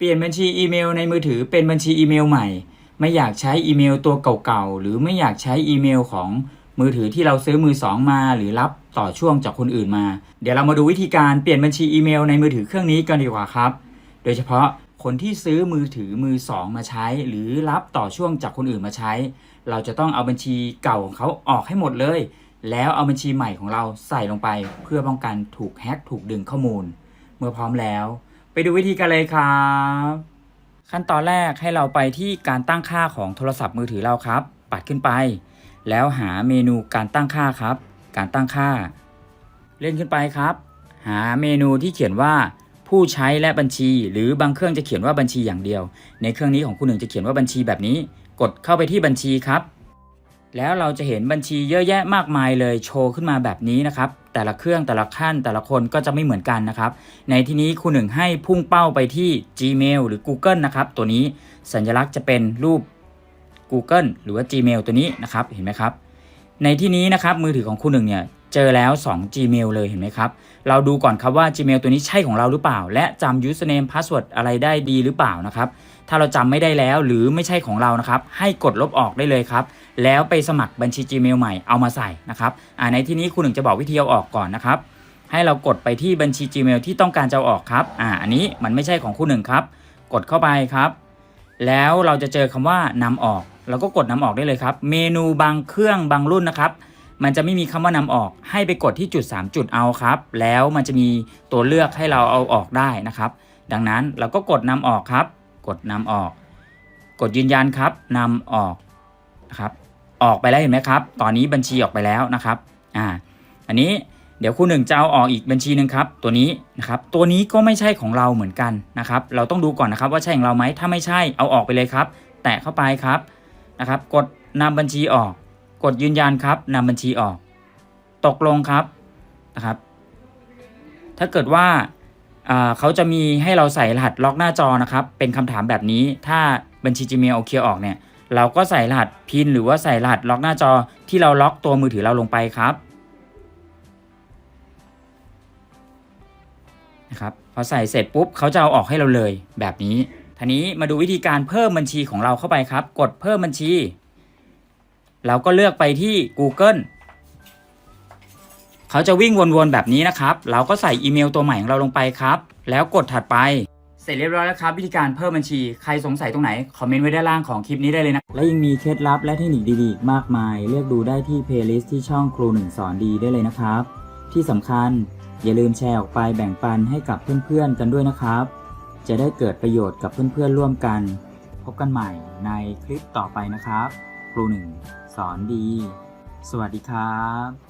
เปลี่ยนบัญชีอีเมลในมือถือเป็นบัญชีอีเมลใหม่ ไม่อยากใช้อีเมลตัวเก่าๆ หรือไม่อยากใช้อีเมลของมือถือที่เราซื้อมือสองมาหรือรับต่อช่วงจากคนอื่นมา เดี๋ยวเรามาดูวิธีการเปลี่ยนบัญชีอีเมลในมือถือเครื่องนี้กันดีกว่าครับ โดยเฉพาะคนที่ซื้อมือถือมือสองมาใช้ หรือรับต่อช่วงจากคนอื่นมาใช้ เราจะต้องเอาบัญชีเก่าของเขาออกให้หมดเลย แล้วเอาบัญชีใหม่ของเราใส่ลงไป เพื่อป้องกันถูกแฮ็กถูกดึงข้อมูล เมื่อพร้อมแล้ว ดูวิธีกันเลยครับ ขั้นตอนแรกให้เราไปที่การตั้งค่าของโทรศัพท์มือถือเราครับ ปัดขึ้นไป แล้วหาเมนูการตั้งค่าครับ การตั้งค่า เล่นขึ้นไปครับ หาเมนูที่เขียนว่าผู้ใช้และบัญชี หรือบางเครื่องจะเขียนว่าบัญชีอย่างเดียว ในเครื่องนี้ของคุณหนึ่งจะเขียนว่าบัญชีแบบนี้ กดเข้าไปที่บัญชีครับ แล้วเราจะเห็นบัญชีเยอะแยะมากมายเลยโชว์ขึ้นมาแบบนี้นะครับ แต่ละเครื่องแต่ละขั้นแต่ละคนก็จะไม่เหมือนกันนะครับ ในที่นี้คุณหนึ่งให้พุ่งเป้าไปที่ Gmail หรือ Google นะครับ ตัวนี้สัญลักษณ์จะเป็นรูป Google หรือว่า Gmail ตัวนี้นะครับเห็นไหมครับในที่นี้นะครับมือถือของคุณหนึ่งเนี่ย เจอแล้ว 2 Gmail เลยเห็นไหมครับ เราดูก่อนครับว่า Gmail ตัวนี้ใช่ของเราหรือเปล่า และจำ username password อะไรได้ดีหรือเปล่านะครับ ถ้าเราจำไม่ได้แล้วหรือไม่ใช่ของเรานะครับ ให้กดลบออกได้เลยครับ แล้วไปสมัครบัญชี Gmail ใหม่เอามาใส่นะครับอ่าในที่นี้คุณหนึ่งจะบอกวิธีเอาออกก่อนนะครับ ให้เรากดไปที่บัญชี Gmail ที่ต้องการจะอออกครับอ่าอันนี้มันไม่ใช่ของคุณหนึ่งครับ กดเข้าไปครับ แล้วเราจะเจอคำว่านำออกเราก็กดนำออกได้เลยครับ เมนูบางเครื่องบางรุ่นนะครับ มันจะไม่มีคำว่านำออก ให้ไปกดที่จุด 3 จุดเอาครับ แล้วมันจะมีตัวเลือกให้เราเอาออกได้นะครับ ดังนั้นเราก็กดนำออกครับ กดนำออก กดยืนยันครับนำออกนะครับ ออกไปแล้วเห็นไหมครับ ตอนนี้บัญชีออกไปแล้วนะครับ อ่า อันนี้เดี๋ยวคุณหนึ่งจะเอาออกอีกบัญชีหนึ่งครับ ตัวนี้นะครับ ตัวนี้ก็ไม่ใช่ของเราเหมือนกันนะครับ เราต้องดูก่อนนะครับว่าใช่ของเราไหมถ้าไม่ใช่เอาออกไปเลยครับ แตะเข้าไปครับนะครับ กดนำบัญชีออก กดยืนยันครับนำบัญชีออก ตกลงครับนะครับ ถ้าเกิดว่าเขาจะมีให้เราใส่รหัสล็อกหน้าจอนะครับ เป็นคำถามแบบนี้ ถ้าบัญชี Gmail เอาเคลียร์ออกเนี่ย เราก็ใส่รหัสพินหรือว่าใส่รหัสล็อกหน้าจอที่เราล็อกตัวมือถือเราลงไปครับนะครับพอใส่เสร็จปุ๊บเขาจะเอาออกให้เราเลยแบบนี้ทีนี้มาดูวิธีการเพิ่มบัญชีของเราเข้าไปครับ กดเพิ่มบัญชี เราก็เลือกไปที่ Google เขาจะวิ่งวนๆแบบนี้นะครับ เราก็ใส่อีเมลตัวใหม่ของเราลงไปครับ แล้วกดถัดไป เสร็จเรียบร้อยแล้วครับ วิธีการเพิ่มบัญชี ใครสงสัยตรงไหน คอมเมนต์ไว้ด้านล่างของคลิปนี้ได้เลยนะ และยังมีเคล็ดลับและเทคนิคดีๆมากมาย เลือกดูได้ที่เพลย์ลิสต์ที่ช่องครูหนึ่งสอนดีได้เลยนะครับ ที่สำคัญอย่าลืมแชร์ออกไปแบ่งปันให้กับเพื่อนๆกันด้วยนะครับ จะได้เกิดประโยชน์กับเพื่อนๆร่วมกัน พบกันใหม่ในคลิปต่อไปนะครับ ครูหนึ่งสอนดี สวัสดีครับ